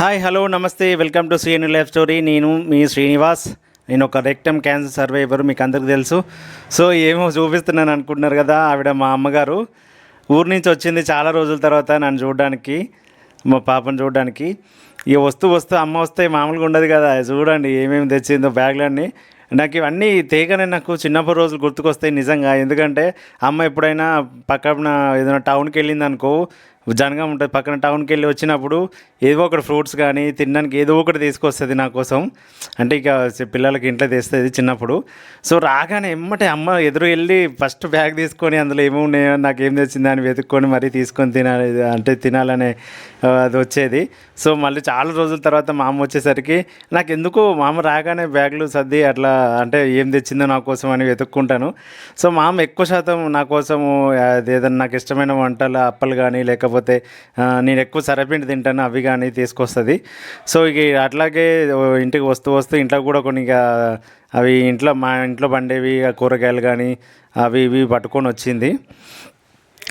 Hi hello namaste welcome to CN life story నేను మీ శ్రీనివాస్. నేను ఒక రెక్టమ్ క్యాన్సర్ సర్వైవర్ మీకు అందరికీ తెలుసు. సో ఏమో చూపిస్తున్నాను అనుకుంటున్నారు కదా ఆవిడ మా అమ్మగారు. ఊరి నుంచి వచ్చింది చాలా రోజుల తర్వాత నన్ను చూడడానికి మా పాపను చూడడానికి. ఇక వస్తూ వస్తూ అమ్మ వస్తే మామూలుగా ఉండదు కదా చూడండి ఏమేమి తెచ్చిందో బ్యాగ్లన్నీ. నాకు ఇవన్నీ తేగానే నాకు చిన్నప్పటి రోజులు గుర్తుకొస్తాయి నిజంగా. ఎందుకంటే అమ్మ ఎప్పుడైనా పక్కన ఏదైనా టౌన్కి వెళ్ళింది అనుకో జనగా ఉంటుంది. పక్కన టౌన్కి వెళ్ళి వచ్చినప్పుడు ఏదో ఒకటి ఫ్రూట్స్ కానీ తినడానికి ఏదో ఒకటి తీసుకొస్తుంది నా కోసం. అంటే ఇక పిల్లలకి ఇంట్లో తెస్తుంది చిన్నప్పుడు. సో రాగానే ఎమ్మటే అమ్మ ఎదురు వెళ్ళి ఫస్ట్ బ్యాగ్ తీసుకొని అందులో ఏమో నాకు ఏం తెచ్చింది అని వెతుక్కొని మరీ తీసుకొని తినాలి అంటే తినాలనే అది వచ్చేది. సో మళ్ళీ చాలా రోజుల తర్వాత మా అమ్మ వచ్చేసరికి నాకు ఎందుకు మా అమ్మ రాగానే బ్యాగులు సర్ది అట్లా అంటే ఏం తెచ్చిందో నా కోసం అని వెతుక్కుంటాను. సో మా అమ్మ ఎక్కువ శాతం నా కోసము అది ఏదైనా నాకు ఇష్టమైన వంటలు అప్పలు కానీ లేకపోతే లేకపోతే నేను ఎక్కువ సరపిండి తింటాను అవి కానీ తీసుకొస్తుంది. సో ఇక అట్లాగే ఇంటికి వస్తూ వస్తూ ఇంట్లో కూడా కొన్ని అవి ఇంట్లో మా ఇంట్లో పండేవి కూరగాయలు కానీ అవి ఇవి పట్టుకొని వచ్చింది.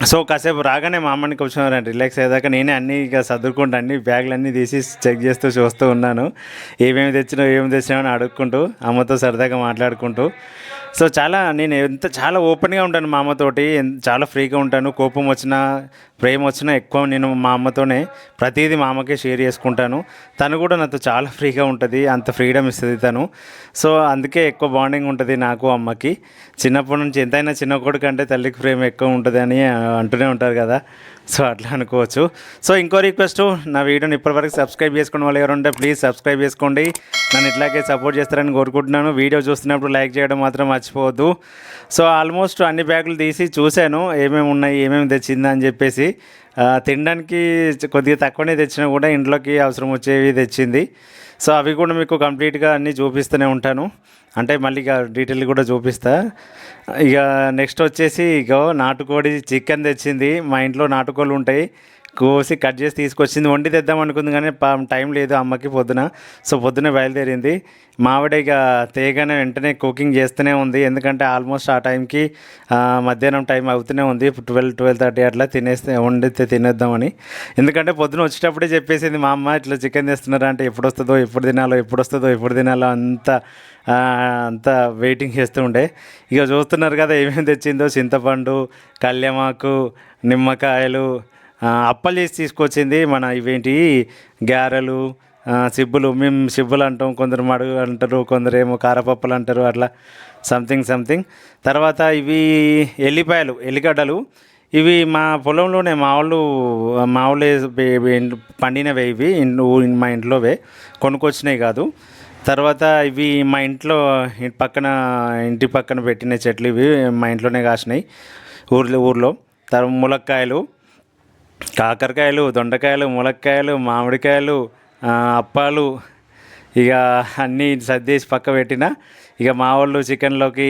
సో కాసేపు రాగానే మా అమ్మని కొంచెం రిలాక్స్ అయ్యేదాకా నేనే అన్నీ ఇక సర్దుకుంటూ అన్ని బ్యాగులు అన్నీ తీసి చెక్ చేస్తూ చూస్తూ ఉన్నాను. ఏమేమి తెచ్చినావు ఏమి తెచ్చినావు అని అడుక్కుంటూ అమ్మతో సరదాగా మాట్లాడుకుంటూ. సో చాలా నేను ఎంత చాలా ఓపెన్గా ఉంటాను మా అమ్మతోటి చాలా ఫ్రీగా ఉంటాను. కోపం వచ్చినా ప్రేమ వచ్చినా ఎక్కువ నేను మా అమ్మతోనే ప్రతిదీ మా అమ్మకే షేర్ చేసుకుంటాను. తను కూడా నాతో చాలా ఫ్రీగా ఉంటుంది అంత ఫ్రీడమ్ ఇస్తుంది తను. సో అందుకే ఎక్కువ బాండింగ్ ఉంటుంది నాకు అమ్మకి. చిన్నప్పటి నుంచి ఎంతైనా చిన్న కొడుకు అంటే తల్లికి ప్రేమ ఎక్కువ ఉంటుంది అని అంటూనే ఉంటారు కదా. సో అట్లా అనుకోవచ్చు. సో ఇంకో రిక్వెస్ట్ నా వీడియోని ఇప్పటివరకు సబ్స్క్రైబ్ చేసుకున్న వాళ్ళు ఎవరుంటే ప్లీజ్ సబ్స్క్రైబ్ చేసుకోండి. నన్ను ఇట్లాగే సపోర్ట్ చేస్తారని కోరుకుంటున్నాను. వీడియో చూస్తున్నప్పుడు లైక్ చేయడం మాత్రం మర్చిపోవద్దు. సో ఆల్మోస్ట్ అన్ని బ్యాగులు తీసి చూశాను. ఏమేమి ఉన్నాయి ఏమేమి తెచ్చిందా అని చెప్పేసి. తినడానికి కొద్దిగా తక్కువనే తెచ్చినా కూడా ఇంట్లోకి అవసరం వచ్చేవి తెచ్చింది. సో అవి కూడా మీకు కంప్లీట్గా అన్నీ చూపిస్తూనే ఉంటాను. అంటే మళ్ళీ ఇక డీటెయిల్ కూడా చూపిస్తా. ఇక నెక్స్ట్ వచ్చేసి ఇక నాటుకోడి చికెన్ తెచ్చింది. మా ఇంట్లో నాటుకోళ్ళు ఉంటాయి. కోసి కట్ చేసి తీసుకొచ్చింది. వండి తెద్దాం అనుకుంది కానీ పాపం టైం లేదు అమ్మకి పొద్దున. సో పొద్దున బయలుదేరింది. మావిడ ఇక తేగానే వెంటనే కుకింగ్ చేస్తూనే ఉంది. ఎందుకంటే ఆల్మోస్ట్ ఆ టైంకి మధ్యాహ్నం టైం అవుతూనే ఉంది. ట్వెల్వ్ ట్వెల్వ్ థర్టీ అట్లా తినేస్తే వండితే తినేద్దామని. ఎందుకంటే పొద్దున వచ్చేటప్పుడే చెప్పేసింది మా అమ్మ ఇట్లా చికెన్ తెస్తున్నారా అంటే ఎప్పుడు వస్తుందో ఎప్పుడు తినాలో ఎప్పుడు వస్తుందో ఎప్పుడు తినాలో అంత అంత అంతా వెయిటింగ్ చేస్తూ ఉండే. ఇక చూస్తున్నారు కదా ఏమేమి తెచ్చిందో. చింతపండు కళ్యమాకు నిమ్మకాయలు అప్పలు చేసి తీసుకొచ్చింది మన ఇవేంటి? గారెలు సిబ్బులు. మేము సిబ్బులు అంటాం కొందరు మడుగు అంటారు కొందరు ఏమో కారపప్పులు అంటారు అట్లా. సంథింగ్ సంథింగ్ తర్వాత ఇవి ఎల్లిపాయలు ఎల్లిగడ్డలు. ఇవి మా పొలంలోనే మా వాళ్ళు మా పండినవే ఇవి మా ఇంట్లోవే. కొనుక్కొచ్చినవి కాదు. తర్వాత ఇవి మా ఇంట్లో పక్కన ఇంటి పక్కన పెట్టిన చెట్లు ఇవి మా ఇంట్లోనే కాసినాయి ఊర్లో ఊర్లో. తర్వాత ములక్కాయలు కాకరకాయలు దొండకాయలు ములక్కాయలు మామిడికాయలు అప్పాలు ఇక అన్నీ సర్దేసి పక్క పెట్టిన ఇక మా వాళ్ళు చికెన్లోకి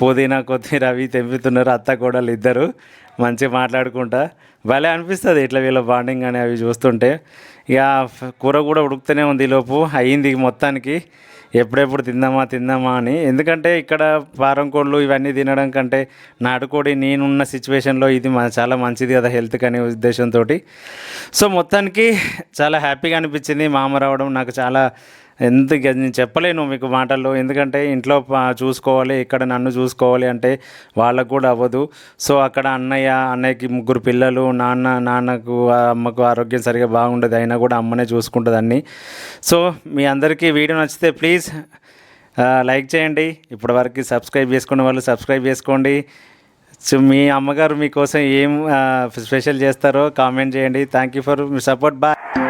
పుదీనా కొత్తిమీర అవి తెంపుతున్నారు అత్త కోడలు ఇద్దరు మంచిగా మాట్లాడుకుంటా. భలే అనిపిస్తుంది ఇట్లా వీళ్ళ బాండింగ్ అని అవి చూస్తుంటే. ఇక కూర కూడా ఉడుకుతూనే ఉంది ఈ లోపు అయ్యింది మొత్తానికి. ఎప్పుడెప్పుడు తిందామా తిందామా అని. ఎందుకంటే ఇక్కడ ఫారం కోళ్ళు ఇవన్నీ తినడం కంటే నాటుకోడి నేనున్న సిచ్యువేషన్లో ఇది చాలా మంచిది కదా హెల్త్కి అనే ఉద్దేశంతో సో మొత్తానికి చాలా హ్యాపీగా అనిపించింది. మామ రావడం నాకు చాలా ఎంత నేను చెప్పలేను మీకు మాటల్లో. ఎందుకంటే ఇంట్లో చూసుకోవాలి ఇక్కడ నన్ను చూసుకోవాలి అంటే వాళ్ళకు కూడా అవ్వదు. సో అక్కడ అన్నయ్య అన్నయ్యకి ముగ్గురు పిల్లలు నాన్న నాన్నకు ఆ అమ్మకు ఆరోగ్యం సరిగా బాగుండదు. అయినా కూడా అమ్మనే చూసుకుంటుంది అన్నీ. సో మీ అందరికీ వీడియో నచ్చితే ప్లీజ్ లైక్ చేయండి. ఇప్పటివరకు సబ్స్క్రైబ్ చేసుకున్న వాళ్ళు సబ్స్క్రైబ్ చేసుకోండి. సో మీ అమ్మగారు మీకోసం ఏం స్పెషల్ చేస్తారో కామెంట్ చేయండి. థ్యాంక్ యూ ఫర్ మీ సపోర్ట్. బాయ్.